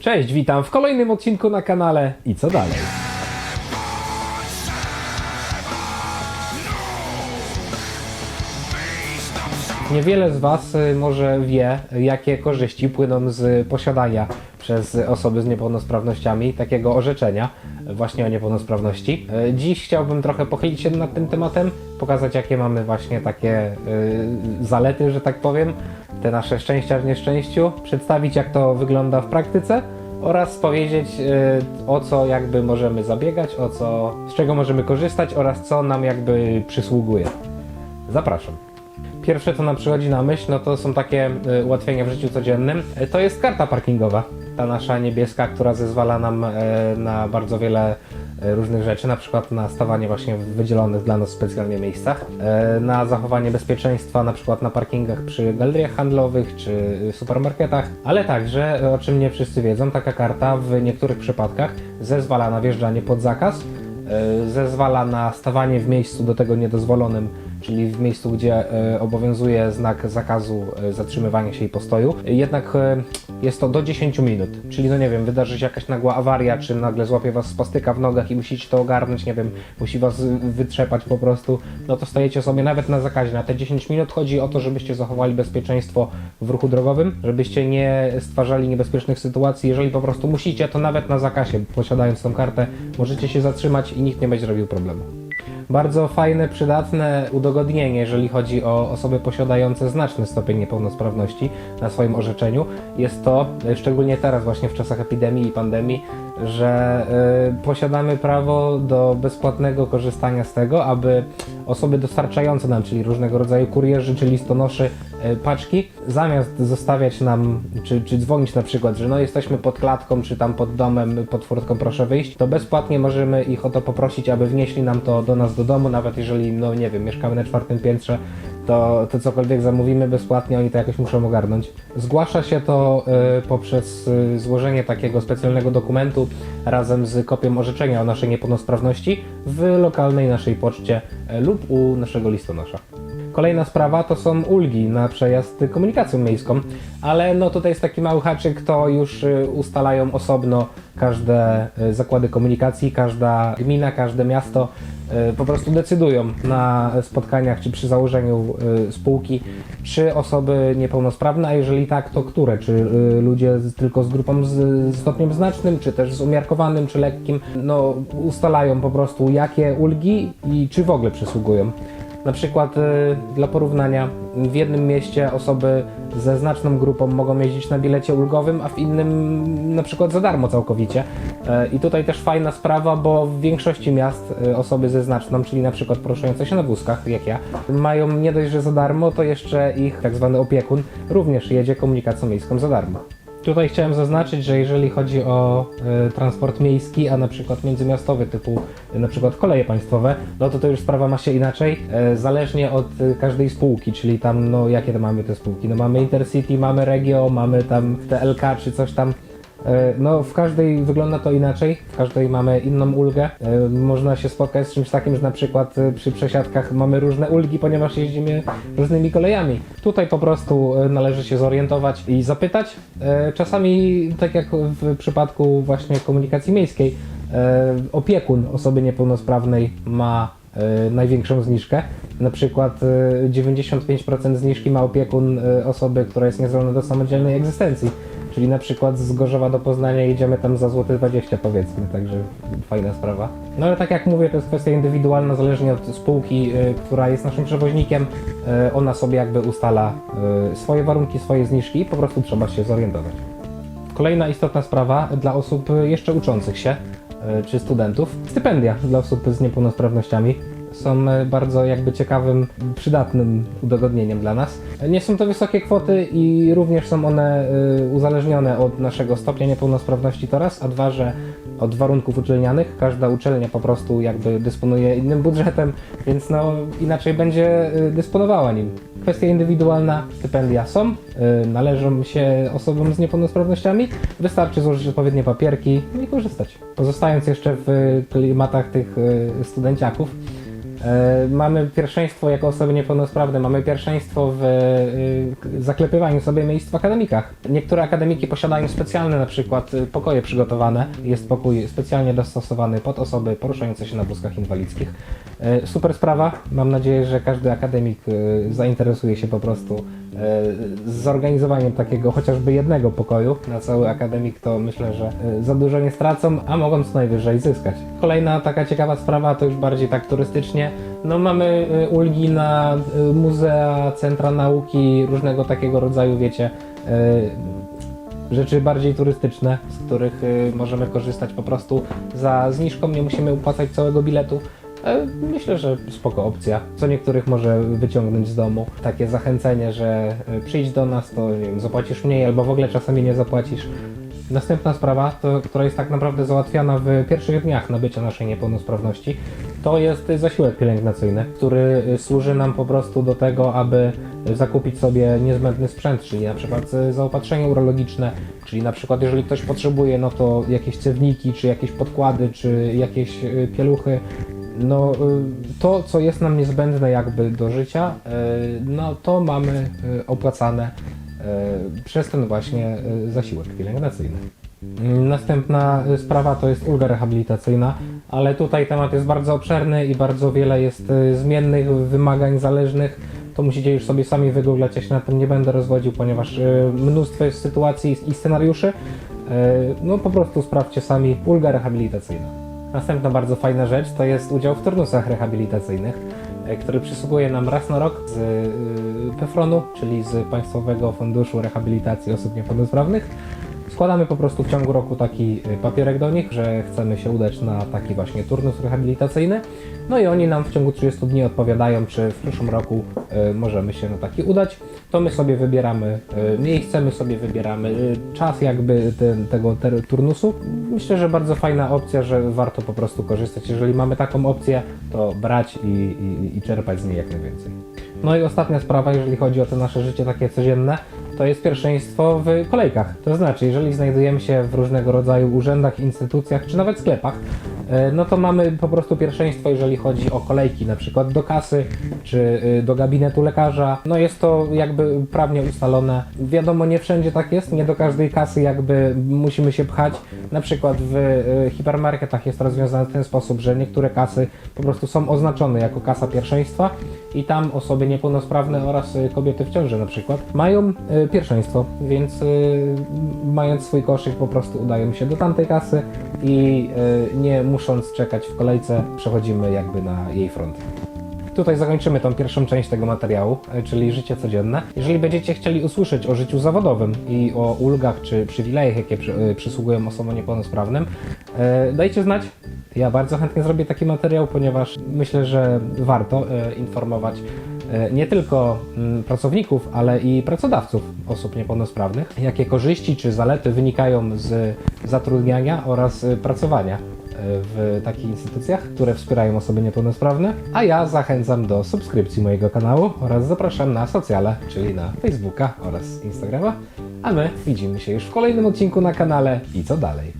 Cześć, witam w kolejnym odcinku na kanale i co dalej? Niewiele z Was y, może wie, jakie korzyści płyną z posiadania przez osoby z niepełnosprawnościami takiego orzeczenia właśnie o niepełnosprawności. Y, Dziś chciałbym trochę pochylić się nad tym tematem, pokazać jakie mamy właśnie takie y, zalety, że tak powiem, te nasze szczęścia w nieszczęściu, przedstawić jak to wygląda w praktyce oraz powiedzieć y, o co jakby możemy zabiegać, o co, z czego możemy korzystać oraz co nam jakby przysługuje. Zapraszam. Pierwsze, co nam przychodzi na myśl, no to są takie y, ułatwienia w życiu codziennym. Y, To jest karta parkingowa, ta nasza niebieska, która zezwala nam y, na bardzo wiele różnych rzeczy, na przykład na stawanie właśnie w wydzielonych dla nas specjalnie miejscach, na zachowanie bezpieczeństwa, na przykład na parkingach przy galeriach handlowych czy supermarketach, ale także, o czym nie wszyscy wiedzą, taka karta w niektórych przypadkach zezwala na wjeżdżanie pod zakaz, zezwala na stawanie w miejscu do tego niedozwolonym, czyli w miejscu, gdzie e, obowiązuje znak zakazu e, zatrzymywania się i postoju. Jednak e, jest to do 10 minut, czyli no nie wiem, wydarzy się jakaś nagła awaria, czy nagle złapie was spastyka w nogach i musicie to ogarnąć, nie wiem, musi was wytrzepać po prostu, no to stajecie sobie nawet na zakazie. Na te 10 minut chodzi o to, żebyście zachowali bezpieczeństwo w ruchu drogowym, żebyście nie stwarzali niebezpiecznych sytuacji. Jeżeli po prostu musicie, to nawet na zakazie, posiadając tą kartę, możecie się zatrzymać i nikt nie będzie robił problemu. Bardzo fajne, przydatne udogodnienie, jeżeli chodzi o osoby posiadające znaczny stopień niepełnosprawności na swoim orzeczeniu, jest to, e, szczególnie teraz właśnie w czasach epidemii i pandemii, że y, posiadamy prawo do bezpłatnego korzystania z tego, aby osoby dostarczające nam, czyli różnego rodzaju kurierzy czy listonoszy y, paczki, zamiast zostawiać nam, czy, czy dzwonić na przykład, że no jesteśmy pod klatką, czy tam pod domem, pod furtką proszę wyjść, to bezpłatnie możemy ich o to poprosić, aby wnieśli nam to do nas do domu, nawet jeżeli, no nie wiem, mieszkamy na czwartym piętrze, to, to cokolwiek zamówimy bezpłatnie, oni to jakoś muszą ogarnąć. Zgłasza się to y, poprzez y, złożenie takiego specjalnego dokumentu razem z kopią orzeczenia o naszej niepełnosprawności w lokalnej naszej poczcie y, lub u naszego listonosza. Kolejna sprawa to są ulgi na przejazd komunikacją miejską, ale no tutaj jest taki mały haczyk, to już y, ustalają osobno każde y, zakłady komunikacji, każda gmina, każde miasto y, po prostu decydują na spotkaniach czy przy założeniu spółki, czy osoby niepełnosprawne, a jeżeli tak, to które? Czy ludzie tylko z grupą z stopniem znacznym, czy też z umiarkowanym, czy lekkim, no ustalają po prostu jakie ulgi i czy w ogóle przysługują. Na przykład y, dla porównania, w jednym mieście osoby ze znaczną grupą mogą jeździć na bilecie ulgowym, a w innym na przykład za darmo całkowicie. E, I tutaj też fajna sprawa, bo w większości miast y, osoby ze znaczną, czyli na przykład poruszające się na wózkach, jak ja, mają nie dość, że za darmo, to jeszcze ich tak zwany opiekun również jedzie komunikacją miejską za darmo. Tutaj chciałem zaznaczyć, że jeżeli chodzi o e, transport miejski, a na przykład międzymiastowy typu na przykład koleje państwowe, no to to już sprawa ma się inaczej, e, zależnie od e, każdej spółki, czyli tam no jakie to mamy te spółki, no mamy Intercity, mamy Regio, mamy tam TLK czy coś tam, No, w każdej wygląda to inaczej, w każdej mamy inną ulgę. E, Można się spotkać z czymś takim, że na przykład e, przy przesiadkach mamy różne ulgi, ponieważ jeździmy różnymi kolejami. Tutaj po prostu e, należy się zorientować i zapytać. E, Czasami, tak jak w przypadku właśnie komunikacji miejskiej, e, opiekun osoby niepełnosprawnej ma e, największą zniżkę. Na przykład e, 95% zniżki ma opiekun e, osoby, która jest niezdolna do samodzielnej egzystencji. Czyli na przykład z Gorzowa do Poznania jedziemy tam za złoty 20 powiedzmy, także fajna sprawa. No ale tak jak mówię, to jest kwestia indywidualna, zależnie od spółki, y, która jest naszym przewoźnikiem, y, ona sobie jakby ustala y, swoje warunki, swoje zniżki i po prostu trzeba się zorientować. Kolejna istotna sprawa dla osób jeszcze uczących się, y, czy studentów, stypendia dla osób z niepełnosprawnościami są e, bardzo jakby ciekawym, przydatnym udogodnieniem dla nas. Nie są to wysokie kwoty i również są one y, uzależnione od naszego stopnia niepełnosprawności to raz, a dwa, że od warunków uczelnianych. Każda uczelnia po prostu jakby dysponuje innym budżetem, więc no inaczej będzie y, dysponowała nim. Kwestia indywidualna, stypendia są, należą się osobom z niepełnosprawnościami, wystarczy złożyć odpowiednie papierki i korzystać. Pozostając jeszcze w klimatach tych studenciaków, E, mamy pierwszeństwo jako osoby niepełnosprawne, mamy pierwszeństwo w e, zaklepywaniu sobie miejsc w akademikach. Niektóre akademiki posiadają specjalne na przykład e, pokoje przygotowane. Jest pokój specjalnie dostosowany pod osoby poruszające się na wózkach inwalidzkich. E, super sprawa. Mam nadzieję, że każdy akademik e, zainteresuje się po prostu e, zorganizowaniem takiego chociażby jednego pokoju na cały akademik, to myślę, że e, za dużo nie stracą, a mogą co najwyżej zyskać. Kolejna taka ciekawa sprawa to już bardziej tak turystycznie. No mamy e, ulgi na muzea, centra nauki, różnego takiego rodzaju, wiecie, rzeczy bardziej turystyczne, z których możemy korzystać po prostu za zniżką, nie musimy opłacać całego biletu. E, Myślę, że spoko opcja. Co niektórych może wyciągnąć z domu. Takie zachęcenie, że y, przyjdź do nas, to nie wiem, zapłacisz mniej albo w ogóle czasami nie zapłacisz. Następna sprawa, to, która jest tak naprawdę załatwiana w pierwszych dniach nabycia naszej niepełnosprawności, to jest zasiłek pielęgnacyjny, który y, służy nam po prostu do tego, aby zakupić sobie niezbędny sprzęt, czyli na przykład zaopatrzenie urologiczne, czyli na przykład jeżeli ktoś potrzebuje, no to jakieś cewniki, czy jakieś podkłady, czy jakieś pieluchy, no y, to, co jest nam niezbędne jakby do życia, y, no to mamy y, opłacane przez ten właśnie zasiłek pielęgnacyjny. Następna sprawa to jest ulga rehabilitacyjna, ale tutaj temat jest bardzo obszerny i bardzo wiele jest zmiennych wymagań zależnych. To musicie już sobie sami wygooglać, ja się na tym nie będę rozwodził, ponieważ mnóstwo jest sytuacji i scenariuszy. No po prostu sprawdźcie sami ulga rehabilitacyjna. Następna bardzo fajna rzecz to jest udział w turnusach rehabilitacyjnych, e, który przysługuje nam raz na rok z y, PFRON-u, czyli z Państwowego Funduszu Rehabilitacji Osób Niepełnosprawnych. Składamy po prostu w ciągu roku taki y, papierek do nich, że chcemy się udać na taki właśnie turnus rehabilitacyjny. No i oni nam w ciągu 30 dni odpowiadają, czy w przyszłym roku y, możemy się na taki udać. To my sobie wybieramy y, miejsce, my sobie wybieramy czas jakby ten, tego te, turnusu. Myślę, że bardzo fajna opcja, że warto po prostu korzystać. Jeżeli mamy taką opcję, to brać i, i, i czerpać z niej jak najwięcej. No i ostatnia sprawa, jeżeli chodzi o to nasze życie takie codzienne, to jest pierwszeństwo w kolejkach. To znaczy, jeżeli znajdujemy się w różnego rodzaju urzędach, instytucjach, czy nawet sklepach, no to mamy po prostu pierwszeństwo, jeżeli chodzi o kolejki, na przykład do kasy, czy y, do gabinetu lekarza. No jest to jakby prawnie ustalone. Wiadomo, nie wszędzie tak jest, nie do każdej kasy jakby musimy się pchać. Na przykład w y, hipermarketach jest rozwiązane w ten sposób, że niektóre kasy po prostu są oznaczone jako kasa pierwszeństwa i tam osoby niepełnosprawne oraz y, kobiety w ciąży na przykład mają pierwszeństwo, więc mając swój koszyk po prostu udają się do tamtej kasy i y, nie musząc czekać w kolejce przechodzimy jakby na jej front. Tutaj zakończymy tą pierwszą część tego materiału, e, czyli życie codzienne. Jeżeli będziecie chcieli usłyszeć o życiu zawodowym i o ulgach czy przywilejach, jakie e, przysługują osobom niepełnosprawnym, e, dajcie znać. Ja bardzo chętnie zrobię taki materiał, ponieważ myślę, że warto e, informować e, nie tylko mm, pracowników, ale i pracodawców osób niepełnosprawnych, jakie korzyści czy zalety wynikają z zatrudniania oraz e, pracowania w takich instytucjach, które wspierają osoby niepełnosprawne, a ja zachęcam do subskrypcji mojego kanału oraz zapraszam na socjale, czyli na Facebooka oraz Instagrama, a my widzimy się już w kolejnym odcinku na kanale. I co dalej.